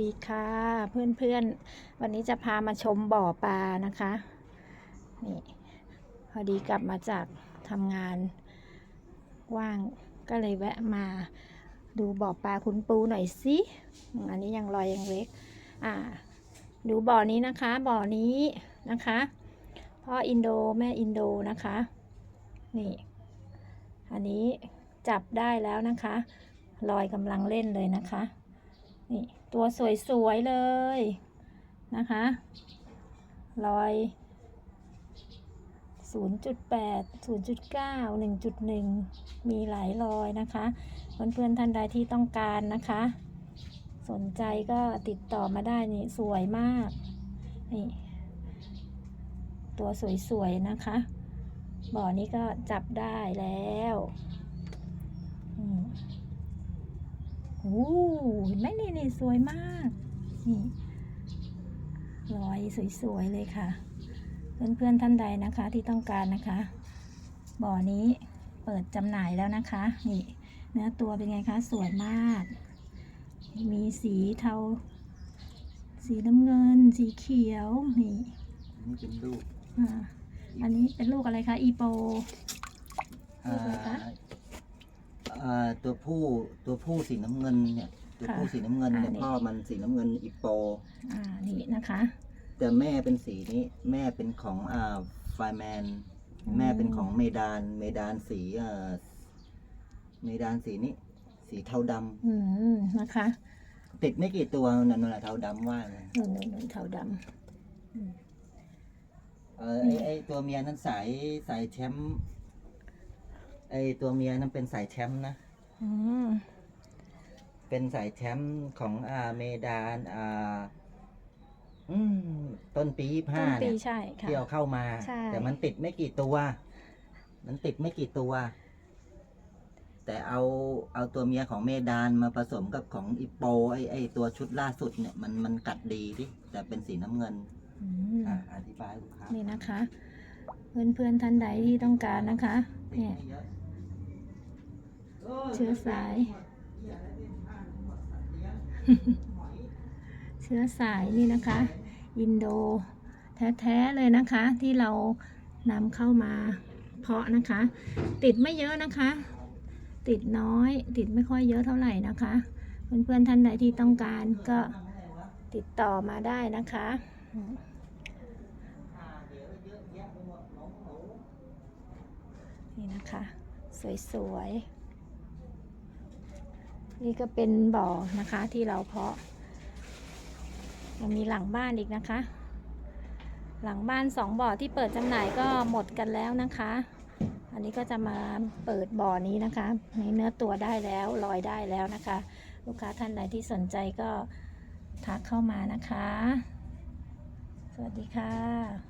ดีค่ะเพื่อนๆ วันนี้จะพามาชมบ่อปลานะคะนี่พอดีกลับมาจากทำงานว่างก็เลยแวะมาดูบ่อปลาคุณปูหน่อยสิอันนี้ยังลอยยังเล็กอ่าดูบ่อนี้นะคะ บ่อนี้นะคะพ่ออินโดแม่อินโดนะคะนี่อันนี้จับได้แล้วนะคะลอยกำลังเล่นเลยนะคะนี่ ตัวสวยๆเลยนะคะรอย 0.8 0.9 1.1 มีหลายรอยนะคะ เพื่อนๆท่านใดที่ต้องการนะคะ สนใจก็ติดต่อมาได้นี่สวยมากนี่ตัวสวยๆนะคะ บ่อนี้ก็จับได้แล้วอืม โอ้เห็นไหมนี่นี่สวยมาก นี่รอยสวยๆเลยค่ะ เพื่อนๆท่านใดนะคะที่ต้องการนะคะ บ่อนี้เปิดจำหน่ายแล้วนะคะ นี่ เนื้อตัวเป็นไงคะ สวยมาก มีสีเทา สีน้ำเงิน สีเขียว นี่นี่เป็นลูกอ่าอันนี้เป็นลูกอะไรคะ อีโปอ่าลูกอะไรคะ อ่าตัวผู้ตัวผู้สีน้ำเงินเนี่ยตัวค่ะผู้สีน้ำเงินเนี่ยอ่านี่ พ่อมันสีน้ำเงินอิปโป อ่านี่นะคะ แต่แม่เป็นสีนี้แม่เป็นของอ่าไฟแมน อืม แม่เป็นของเมดาน เมดานสีอ่าเมดานสีนี้สีเทาดำอืมนะคะติดไม่กี่ตัวนั่นแหละเทาดำว่าเลยนุ่นนุ่นนุ่นเทาดำเออไอไอตัวเมียนั้นสายสายแชมป์ ไอตัวเมียนั้นเป็นสายแชมป์นะ อืมเป็นสายแชมป์ของอาเมดานอ่าอืมต้นปียี่ต้ห้านปีเนี่ย ใช่ค่ะ ที่เอาเข้ามา ใช่ แต่มันติดไม่กี่ตัว มันติดไม่กี่ตัว แต่เอาเอาตัวเมียของเมดานมาผสมกับของอิปโปไอไอตัวชุดล่าสุดเนี่ยมันมันกัดดีดิแต่เป็นสีน้ำเงินอืมอะอธิบายลูกค้านี่นะคะ เพื่อนเพื่อนๆท่านใดที่ต้องการนะคะติดเนี่ยไม่เยอะเชื้อสาย เชื้อสายนี่นะคะ อินโดแท้ๆเลยนะคะ ที่เรานำเข้ามาเพาะนะคะ ติดไม่เยอะนะคะ ติดน้อย ติดไม่ค่อยเยอะเท่าไหร่นะคะ เพื่อนๆท่านใดที่ต้องการก็ติดต่อมาได้นะคะอืมนี่ นะคะ สวยๆ นี่ก็เป็นบ่อนะคะที่เราเพาะยังมีหลังบ้านอีกนะคะ หลังบ้านสองบ่อที่เปิดจำหน่ายก็หมดกันแล้วนะคะ อันนี้ก็จะมาเปิดบ่อนี้นะคะในเนื้อตัวได้แล้วลอยได้แล้วนะคะ ลูกค้าท่านใดที่สนใจก็ทักเข้ามานะคะ สวัสดีค่ะ